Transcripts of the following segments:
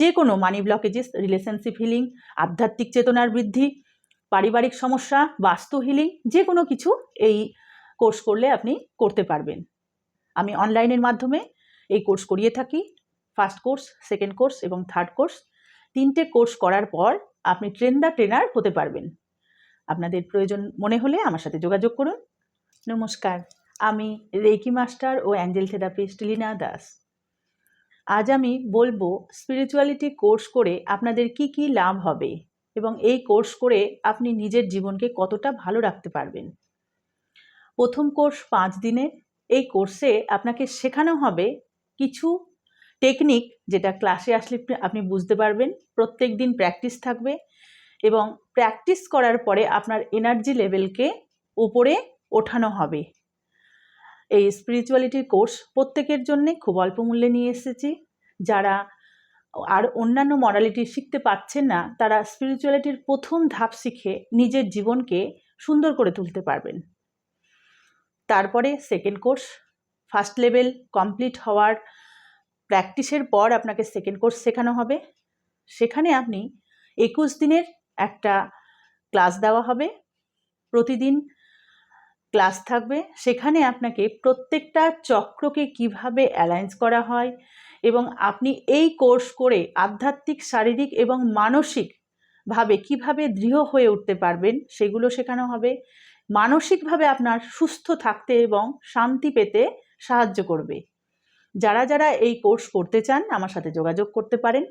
যে কোনো মানি blockages relationship healing আধ্যাত্মিক চেতনার বৃদ্ধি, পারিবারিক সমস্যা, বাস্তু হিলিং যে কোনো কিছু এই কোর্স করলে আপনি করতে পারবেন। আমি অনলাইনের মাধ্যমে এই কোর্স করিয়ে থাকি। ফার্স্ট কোর্স সেকেন্ড কোর্স এবং থার্ড কোর্স তিনটে কোর্স করার পর আপনি ট্রেনদার ট্রেনার হতে পারবেন। আপনাদের প্রয়োজন মনে হলে আমার সাথে যোগাযোগ করুন। নমস্কার, আমি রেকি মাস্টার ও অ্যাঞ্জেল থেরাপিস্ট লীনা দাস। আজ আমি বলব স্পিরিচুয়ালিটি কোর্স করে আপনাদের কি কি লাভ হবে এবং এই কোর্স করে আপনি নিজের জীবনকে কতটা ভালো রাখতে পারবেন। প্রথম কোর্স পাঁচ দিনের, এই কোর্সে আপনাকে শেখানো হবে কিছু টেকনিক যেটা ক্লাসে আসলে আপনি বুঝতে পারবেন, প্রত্যেক দিন প্র্যাকটিস থাকবে এবং প্র্যাকটিস করার পরে আপনার এনার্জি লেভেলকে উপরে ওঠানো হবে। এই স্পিরিচুয়ালিটির কোর্স প্রত্যেকের জন্যে খুব অল্প মূল্যে নিয়ে এসেছি। যারা আর অন্যান্য মরালিটি শিখতে পাচ্ছেন না, তারা স্পিরিচুয়ালিটির প্রথম ধাপ শিখে নিজের জীবনকে সুন্দর করে তুলতে পারবেন। তারপরে second course first level complete হওয়ার প্র্যাকটিসের পর আপনাকে সেকেন্ড কোর্স শেখানো হবে। সেখানে আপনি একুশ দিনের একটা ক্লাস দেওয়া হবে। প্রতিদিন ক্লাস থাকবে। সেখানে আপনাকে প্রত্যেকটা চক্রকে কীভাবে অ্যালায়েন্স করা হয় এবং আপনি এই কোর্স করে আধ্যাত্মিক, শারীরিক এবং মানসিকভাবে কীভাবে দৃঢ় হয়ে উঠতে পারবেন সেগুলো শেখানো হবে। মানসিকভাবে আপনার সুস্থ থাকতে এবং শান্তি পেতে সাহায্য করবে। যারা যারা এই কোর্স করতে চান, আমার সাথে যোগাযোগ করতে পারেন।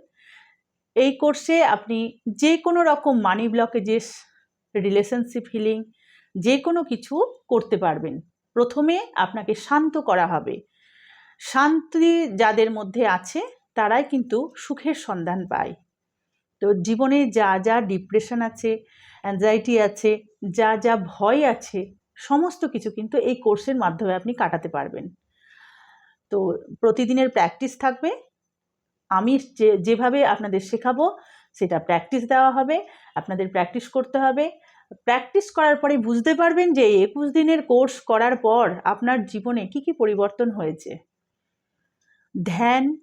এই কোর্সে আপনি যে কোনো রকম মানি ব্লকেজেস রিলেশনশিপ হিলিং যে কোনো কিছু করতে পারবেন। প্রথমে আপনাকে শান্ত করা হবে। শান্তি যাদের মধ্যে আছে, তারাই কিন্তু সুখের সন্ধান পায়। তো জীবনে যা যা ডিপ্রেশন আছে অ্যাংজাইটি আছে, যা যা ভয় আছে, সমস্ত কিছু কিন্তু এই কোর্সের মাধ্যমে আপনি কাটাতে পারবেন। তো প্রতিদিনের প্র্যাকটিস থাকবে। আমি যে, যেভাবে আপনাদের শেখাবো, সেটা প্র্যাকটিস দেওয়া হবে, আপনাদের প্র্যাকটিস করতে হবে। প্র্যাকটিস করার পরে বুঝতে পারবেন যে একুশ দিনের কোর্স করার পর আপনার জীবনে কি কি পরিবর্তন হয়েছে। ধ্যান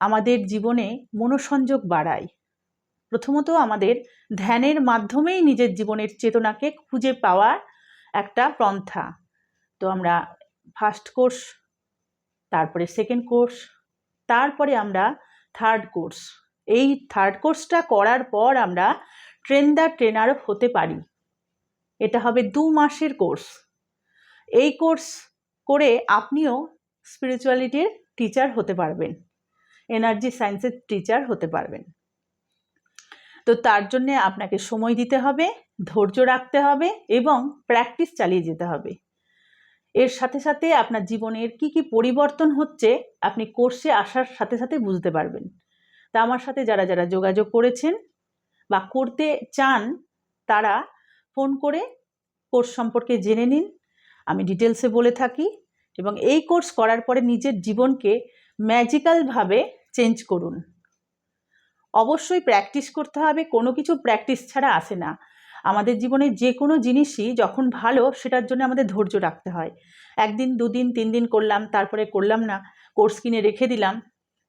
আমাদের জীবনে মনোসংযোগ বাড়ায়। প্রথমত আমাদের ধ্যানের মাধ্যমেই নিজের জীবনের চেতনাকে খুঁজে পাওয়ার একটা পন্থা। তো আমরা ফার্স্ট কোর্স তারপরে সেকেন্ড কোর্স তারপরে আমরা থার্ড কোর্স এই থার্ড কোর্সটা করার পর আমরা ট্রেন দ্য ট্রেনার হতে পারি। এটা হবে দু মাসের কোর্স। এই কোর্স করে আপনিও স্পিরিচুয়ালিটির টিচার হতে পারবেন, এনার্জি সায়েন্সের টিচার হতে পারবেন। তো তার জন্যে আপনাকে সময় দিতে হবে, ধৈর্য রাখতে হবে এবং প্র্যাকটিস চালিয়ে যেতে হবে। এর সাথে সাথে আপনার জীবনের কি কি পরিবর্তন হচ্ছে আপনি কোর্সে আসার সাথে সাথে বুঝতে পারবেন। তা আমার সাথে যারা যারা যোগাযোগ করেছেন বা করতে চান, তারা ফোন করে কোর্স সম্পর্কে জেনে নিন। আমি ডিটেলসে বলে থাকি এবং এই কোর্স করার পরে নিজের জীবনকে ম্যাজিক্যালভাবে চেঞ্জ করুন। অবশ্যই প্র্যাকটিস করতে হবে, কোনো কিছু প্র্যাকটিস ছাড়া আসে না। আমাদের জীবনে যে কোনো জিনিসই যখন ভালো, সেটার জন্য আমাদের ধৈর্য রাখতে হয়। একদিন, দুদিন, তিন দিন করলাম, তারপরে করলাম না, কোর্স কিনে রেখে দিলাম,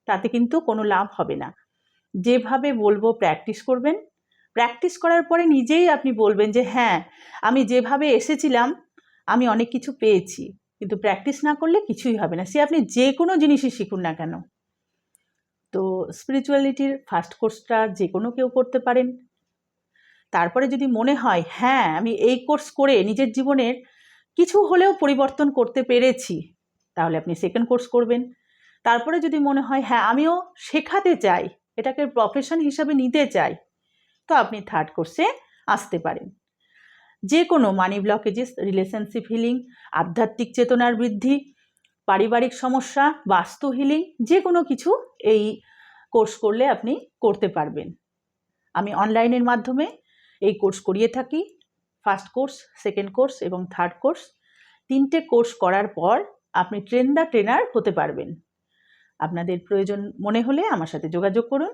তাতে কিন্তু কোনো লাভ হবে না। যেভাবে বলব প্র্যাকটিস করবেন। প্র্যাকটিস করার পরে নিজেই আপনি বলবেন যে হ্যাঁ আমি যেভাবে এসেছিলাম, আমি অনেক কিছু পেয়েছি। কিন্তু প্র্যাকটিস না করলে কিছুই হবে না। সে আপনি যে কোনো জিনিসই শিখুন না কেন। তো স্পিরিচুয়ালিটির ফার্স্ট কোর্সটা যে কোনো কেউ করতে পারেন। তারপরে যদি মনে হয় হ্যাঁ আমি এই কোর্স করে নিজের জীবনের কিছু হলেও পরিবর্তন করতে পেরেছি, তাহলে আপনি সেকেন্ড কোর্স করবেন। তারপরে যদি মনে হয় হ্যাঁ আমিও শেখাতে চাই, এটাকে প্রফেশন হিসাবে নিতে চাই তো আপনি থার্ড কোর্সে আসতে পারেন। যে কোনো মানি ব্লকেজেস রিলেশনশিপ হিলিং আধ্যাত্মিক চেতনার বৃদ্ধি, পারিবারিক সমস্যা, বাস্তু হিলিং যে কোনো কিছু এই কোর্স করলে আপনি করতে পারবেন। আমি অনলাইনের মাধ্যমে এই কোর্স করিয়ে থাকি। ফার্স্ট কোর্স সেকেন্ড কোর্স এবং থার্ড কোর্স তিনটে কোর্স করার পর আপনি ট্রেনদার ট্রেনার হতে পারবেন। আপনাদের প্রয়োজন মনে হলে আমার সাথে যোগাযোগ করুন।